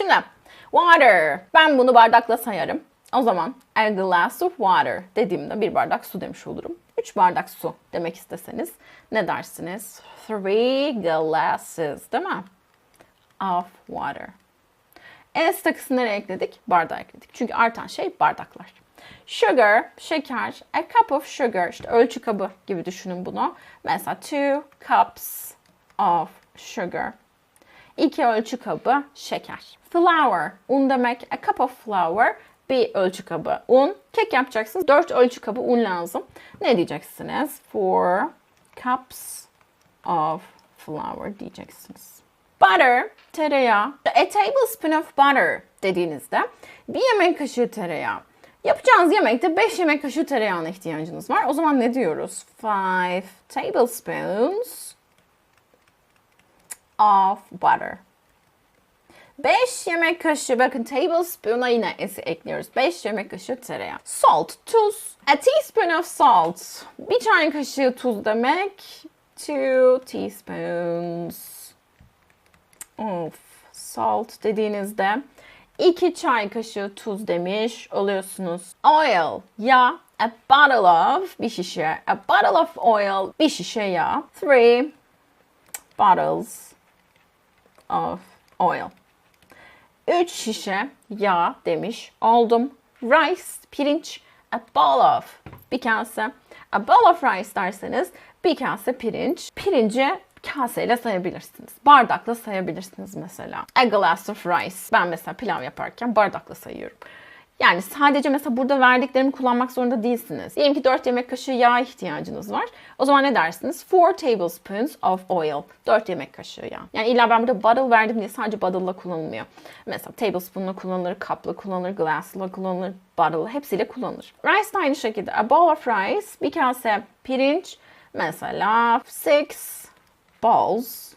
Şimdi water. Ben bunu bardakla sayarım. O zaman a glass of water dediğimde bir bardak su demiş olurum. 3 bardak su demek isteseniz ne dersiniz? Three glasses değil mi? Of water. S takısını nereye ekledik? Bardağa ekledik. Çünkü artan şey bardaklar. Sugar, şeker. A cup of sugar. işte ölçü kabı gibi düşünün bunu. Mesela two cups of sugar. İki ölçü kabı şeker. Flour, un demek. A cup of flour, bir ölçü kabı un. Kek yapacaksınız. Dört ölçü kabı un lazım. Ne diyeceksiniz? Four cups of flour diyeceksiniz. Butter, tereyağı. A tablespoon of butter dediğinizde bir yemek kaşığı tereyağı. Yapacağınız yemekte 5 yemek kaşığı tereyağına ihtiyacınız var. O zaman ne diyoruz? 5 tablespoons of butter. 5 yemek kaşığı bakın tablespoon'a yine esi ekliyoruz. 5 yemek kaşığı tereyağı. Salt, tuz. A teaspoon of salt. Bir çay kaşığı tuz demek. 2 teaspoons of salt dediğinizde 2 çay kaşığı tuz demiş oluyorsunuz. Oil, yağ. A bottle of, bir şişe. A bottle of oil, bir şişe yağ. 3 bottles of oil. 3 şişe yağ demiş oldum. Rice, pirinç. A bowl of, bir kase. A bowl of rice derseniz bir kase pirinç. Pirinci kaseyle sayabilirsiniz. Bardakla sayabilirsiniz mesela. A glass of rice. Ben mesela pilav yaparken bardakla sayıyorum. Yani sadece mesela burada verdiklerimi kullanmak zorunda değilsiniz. Diyelim ki 4 yemek kaşığı yağ ihtiyacınız var. O zaman ne dersiniz? 4 tablespoons of oil. 4 yemek kaşığı yağ. Yani illa ben burada bottle verdim diye sadece bottle'la kullanılmıyor. Mesela tablespoon'la kullanılır, cup'la kullanılır, glass'la kullanılır, bottle hepsiyle kullanılır. Rice de aynı şekilde. A bowl of rice, bir kase pirinç. Mesela 6 bowls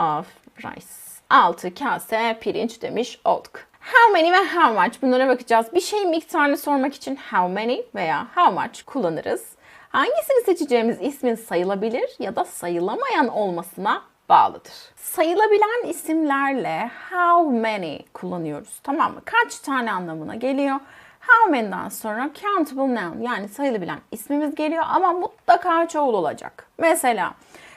of rice. 6 kase pirinç demiş olduk. How many ve how much bunlara bakacağız. Bir şeyin miktarını sormak için how many veya how much kullanırız. Hangisini seçeceğimiz ismin sayılabilir ya da sayılamayan olmasına bağlıdır. Sayılabilen isimlerle how many kullanıyoruz. Tamam mı? Kaç tane anlamına geliyor. How many'den sonra countable noun yani sayılabilen ismimiz geliyor ama mutlaka çoğul olacak. Mesela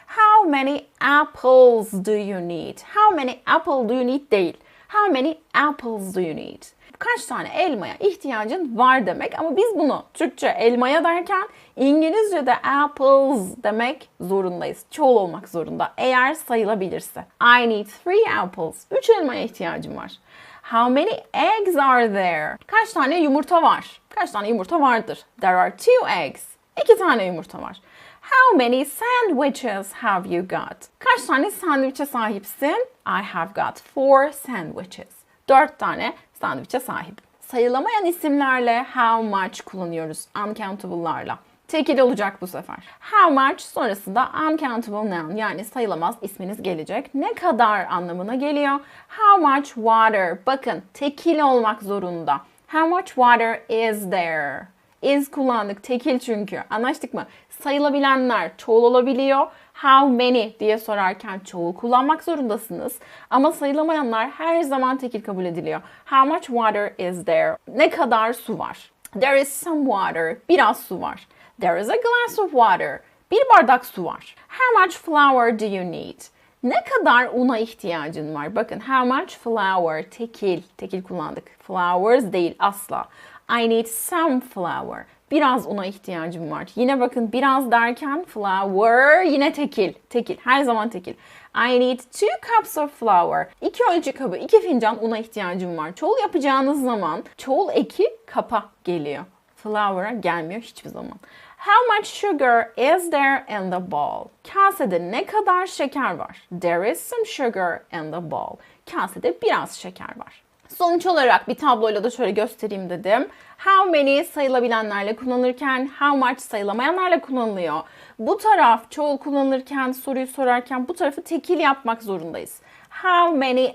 How many apples do you need? How many apple do you need değil. How many apples do you need? Kaç tane elmaya ihtiyacın var demek ama biz bunu Türkçe elmaya derken İngilizce'de apples demek zorundayız. Çoğul olmak zorunda eğer sayılabilirse. I need three apples. Üç elmaya ihtiyacım var. How many eggs are there? Kaç tane yumurta var? Kaç tane yumurta vardır? There are two eggs. İki tane yumurta var. How many sandwiches have you got? Kaç tane sandviçe sahipsin? I have got four sandwiches. Dört tane sandviçe sahip. Sayılamayan isimlerle how much kullanıyoruz uncountable'larla. Tekil olacak bu sefer. How much sonrasında uncountable noun yani sayılamaz isminiz gelecek. Ne kadar anlamına geliyor. How much water. Bakın tekil olmak zorunda. How much water is there? Is kullandık tekil çünkü. Anlaştık mı? Sayılabilenler çoğul olabiliyor. How many diye sorarken çoğul kullanmak zorundasınız. Ama sayılamayanlar her zaman tekil kabul ediliyor. How much water is there? Ne kadar su var? There is some water. Biraz su var. There is a glass of water. Bir bardak su var. How much flour do you need? Ne kadar una ihtiyacın var? Bakın how much flour tekil, tekil kullandık. Flowers değil asla. I need some flour. Biraz una ihtiyacım var. Yine bakın biraz derken flour yine tekil. Tekil. Her zaman tekil. I need two cups of flour. İki ölçü kabı, iki fincan una ihtiyacım var. Çoğul yapacağınız zaman çoğul eki kapa geliyor. Flour'a gelmiyor hiçbir zaman. How much sugar is there in the bowl? Kasede ne kadar şeker var? There is some sugar in the bowl. Kasede biraz şeker var. Sonuç olarak bir tabloyla da şöyle göstereyim dedim. How many sayılabilenlerle kullanılırken how much sayılamayanlarla kullanılıyor. Bu taraf çoğul kullanılırken soruyu sorarken bu tarafı tekil yapmak zorundayız. How many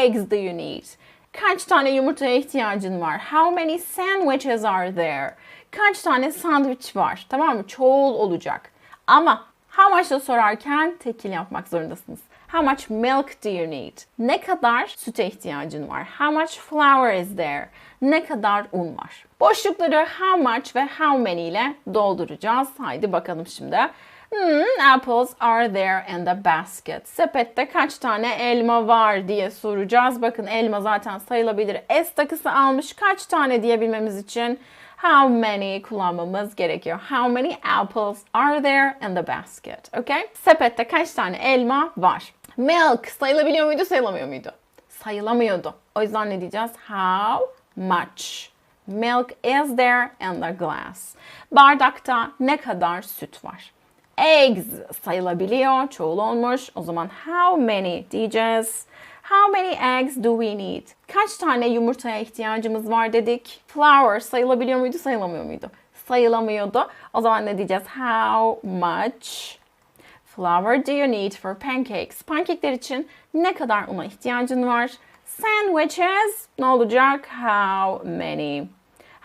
eggs do you need? Kaç tane yumurtaya ihtiyacın var? How many sandwiches are there? Kaç tane sandviç var? Tamam mı? Çoğul olacak. Ama how much'la sorarken tekil yapmak zorundasınız. How much milk do you need? Ne kadar süte ihtiyacın var? How much flour is there? Ne kadar un var? Boşlukları how much ve how many ile dolduracağız. Haydi bakalım şimdi. Hmm, apples are there in the basket. Sepette kaç tane elma var diye soracağız. Bakın elma zaten sayılabilir. S takısı almış kaç tane diyebilmemiz için how many kullanmamız gerekiyor. How many apples are there in the basket? Okay? Sepette kaç tane elma var? Milk sayılabiliyor muydu, sayılamıyor muydu? Sayılamıyordu. O yüzden ne diyeceğiz? How much milk is there in the glass? Bardakta ne kadar süt var? Eggs sayılabiliyor, çoğul olmuş. O zaman how many diyeceğiz. How many eggs do we need? Kaç tane yumurtaya ihtiyacımız var dedik. Flour sayılabiliyor muydu, sayılamıyor muydu? Sayılamıyordu. O zaman ne diyeceğiz? How much flour do you need for pancakes? Pankekler için ne kadar una ihtiyacın var? Sandwiches ne olacak? How many?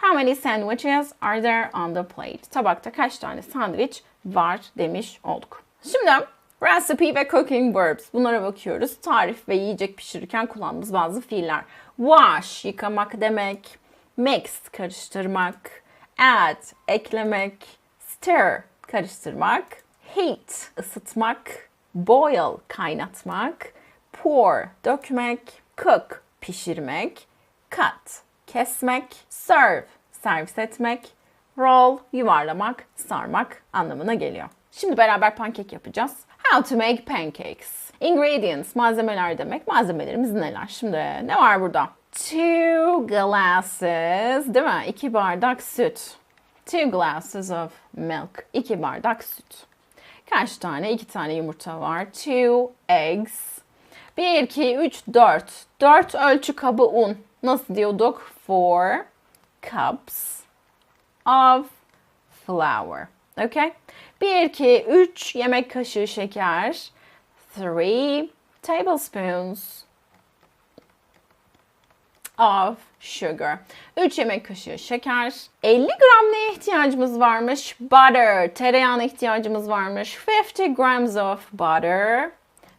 How many sandwiches are there on the plate? Tabakta kaç tane sandviç var demiş olduk. Şimdi recipe ve cooking verbs. Bunlara bakıyoruz. Tarif ve yiyecek pişirirken kullandığımız bazı fiiller. Wash, yıkamak demek. Mix, karıştırmak. Add, eklemek. Stir, karıştırmak. Heat, ısıtmak. Boil, kaynatmak. Pour, dökmek. Cook, pişirmek. Cut, kesmek. Serve, servis etmek. Roll, yuvarlamak, sarmak anlamına geliyor. Şimdi beraber pankek yapacağız. How to make pancakes. Ingredients, malzemeler demek. Malzemelerimiz neler? Şimdi ne var burada? Two glasses, değil mi? İki bardak süt. Two glasses of milk. İki bardak süt. Kaç tane? İki tane yumurta var. Two eggs. 1, 2, 3, 4. 4 ölçü kabı un. Nasıl diyorduk? Four cups of flour. Okay? 1, 2, 3 yemek kaşığı şeker. 3 tablespoons of sugar. 3 yemek kaşığı şeker. 50 gram neye ihtiyacımız varmış? Butter. Tereyağına ihtiyacımız varmış. 50 grams of butter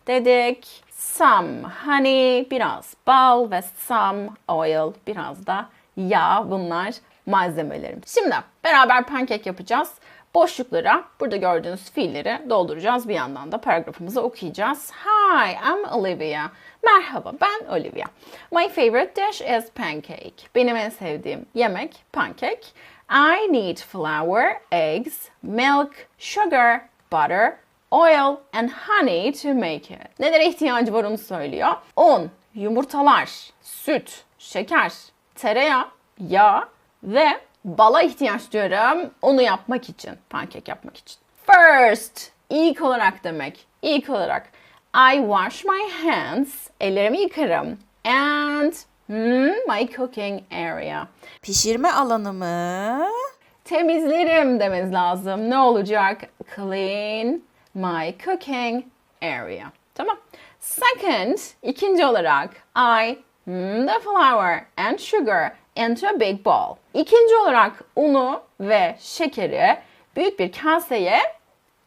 dedik. Some honey, biraz bal ve some oil, biraz da yağ. Bunlar malzemelerimiz. Şimdi beraber pankek yapacağız. Boşluklara burada gördüğünüz fiilleri dolduracağız. Bir yandan da paragrafımızı okuyacağız. Hi, I'm Olivia. Merhaba, ben Olivia. My favorite dish is pancake. Benim en sevdiğim yemek pankek. I need flour, eggs, milk, sugar, butter, oil and honey to make it. Nelere ihtiyacı var onu söylüyor. Un, yumurtalar, süt, şeker, tereyağı, yağ ve bala ihtiyaç duyuyorum onu yapmak için, pankek yapmak için. First, ilk olarak demek. İlk olarak I wash my hands, ellerimi yıkarım. And hmm, my cooking area. Pişirme alanımı Temizlerim demeniz lazım. Ne olacak? Clean my cooking area. Tamam. Second, ikinci olarak I hmm, the flour and sugar into a big bowl. İkinci olarak unu ve şekeri büyük bir kaseye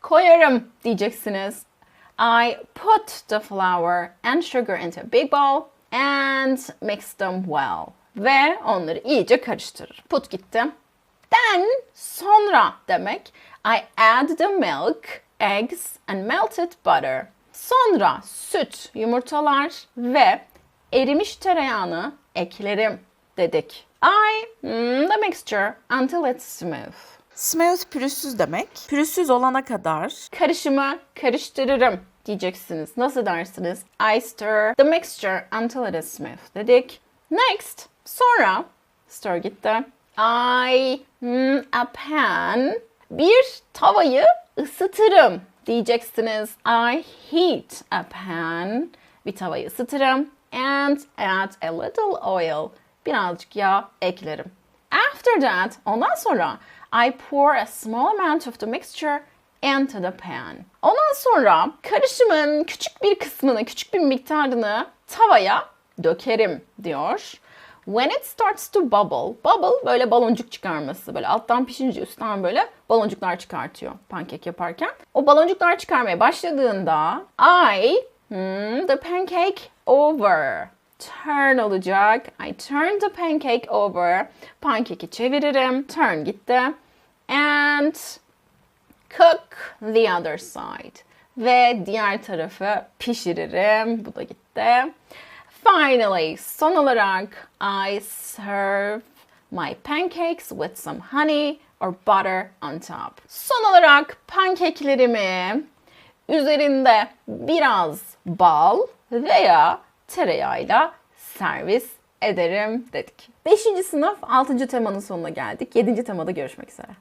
koyarım diyeceksiniz. I put the flour and sugar into a big bowl and mix them well. Ve onları iyice karıştırır. Put gitti. Then sonra demek I add the milk, eggs and melted butter. Sonra süt, yumurtalar ve erimiş tereyağını eklerim dedik. I mm, the mixture until it's smooth. smooth pürüzsüz demek. Pürüzsüz olana kadar Karışımı karıştırırım diyeceksiniz. Nasıl dersiniz? I stir the mixture until it is smooth dedik. Next. Sonra stir gitti. I mm, a pan bir tavayı ısıtırım diyeceksiniz. I heat a pan bir tavayı ısıtırım and add a little oil birazcık yağ eklerim. After that, ondan sonra I pour a small amount of the mixture into the pan. Ondan sonra karışımın küçük bir kısmını, küçük bir miktarını tavaya dökerim diyor. When it starts to bubble, bubble böyle baloncuk çıkarması, böyle alttan pişince üstten böyle baloncuklar çıkartıyor pankek yaparken. O baloncuklar çıkarmaya başladığında I Hmm, the pancake over. Turn olacak. I turn the pancake over. Pancake'i çeviririm. Turn gitti. And cook the other side. Ve diğer tarafı pişiririm. Bu da gitti. Finally, son olarak I serve my pancakes with some honey or butter on top. Son olarak pankeklerimi üzerinde biraz bal veya tereyağıyla servis ederim dedik. 5. sınıf 6. temanın sonuna geldik. 7. temada görüşmek üzere.